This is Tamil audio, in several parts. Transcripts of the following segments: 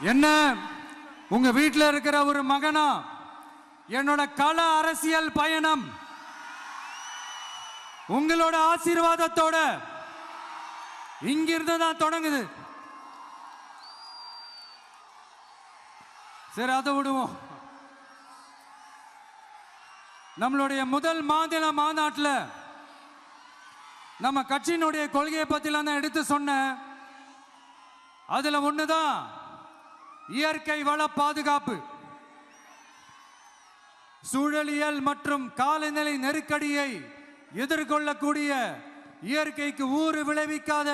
என்ன? உங்க வீட்டில் இருக்கிற ஒரு மகனா? என்னோட கள அரசியல் பயணம். உங்களோட ஆசீர்வாதத்தோட இங்கிருந்து தான் தொடங்குது. சரி அதை விடுவோம். நம்மளுடைய முதல் மாநில மாநாட்டில் நம்ம கட்சியினுடைய கொள்கையை பற்றிலாம் தான் எடுத்து சொன்னேன். அதில் ஒன்று தான் இயற்கை வள பாதுகாப்பு. சூழலியல் மற்றும் காலநிலை நெருக்கடியை எதிர்கொள்ளக்கூடிய இயற்கைக்கு ஊறு விளைவிக்காத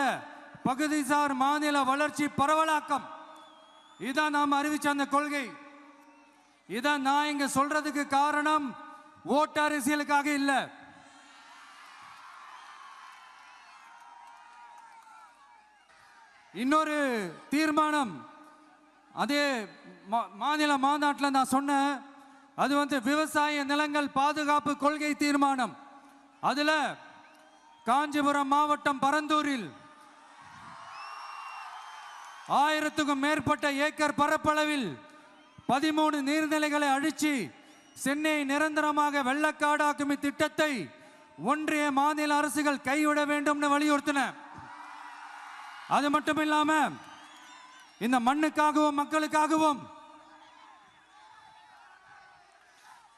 பகுதிசார் மாநில வளர்ச்சி பரவலாக்கம். இதான் நாம் அறிவிச்ச அந்த கொள்கை. இதான் நான் இங்க சொல்றதுக்கு காரணம் ஓட்டு அரசியலுக்காக இல்லை. இன்னொரு தீர்மானம் அதே மா- மாநில மாநாட்டில் நான் சொன்னேன் அது வந்து விவசாய நிலங்கள் பாதுகாப்பு கொள்கை தீர்மானம். அதில் காஞ்சிபுரம் மாவட்டம் பரந்தூரில் ஆயிரத்துக்கும் மேற்பட்ட ஏக்கர் பரப்பளவில் பதிமூணு நீர்நிலைகளை அழிச்சு சென்னை நிரந்தரமாக வெள்ளக்காடாக்குமி திட்டத்தை ஒன்றிய மாநில அரசுகள் கைவிட வேண்டும்னு வலியுறுத்தின. அது மட்டும் இல்லாமல் இந்த மண்ணுக்காகவும் மக்களுக்காகவும்.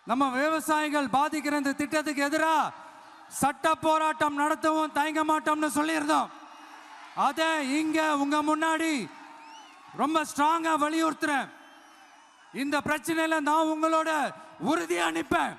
நம்ம விவசாயிகள் பாதிக்கிற இந்த திட்டத்துக்கு எதிராக சட்ட போராட்டம் நடத்தவும் தயங்க மாட்டோம்னு சொல்லியிருந்தோம். அதை இங்க உங்க முன்னாடி ரொம்ப ஸ்ட்ராங்கா வலியுறுத்துறேன். இந்த பிரச்சனையில நான் உங்களோட உறுதியா நிற்பேன்